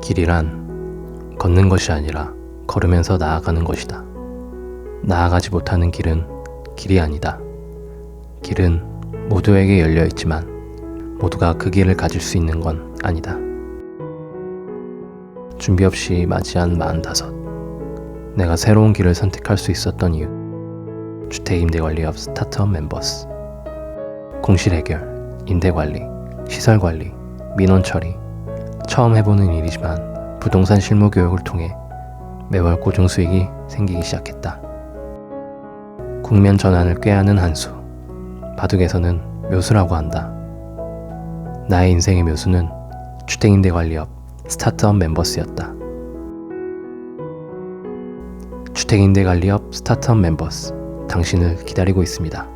길이란 걷는 것이 아니라 걸으면서 나아가는 것이다. 나아가지 못하는 길은 길이 아니다. 길은 모두에게 열려 있지만 모두가 그 길을 가질 수 있는 건 아니다. 준비 없이 맞이한 45. 내가 새로운 길을 선택할 수 있었던 이유. 주택임대관리업 스타트업 멤버스. 공실 해결, 임대관리, 시설관리, 민원 처리. 처음 해보는 일이지만 부동산 실무 교육을 통해 매월 고정 수익이 생기기 시작했다. 국면 전환을 꾀하는 한수. 바둑에서는 묘수라고 한다. 나의 인생의 묘수는 주택임대관리업 스타트업 멤버스였다. 주택임대관리업 스타트업 멤버스 당신을 기다리고 있습니다.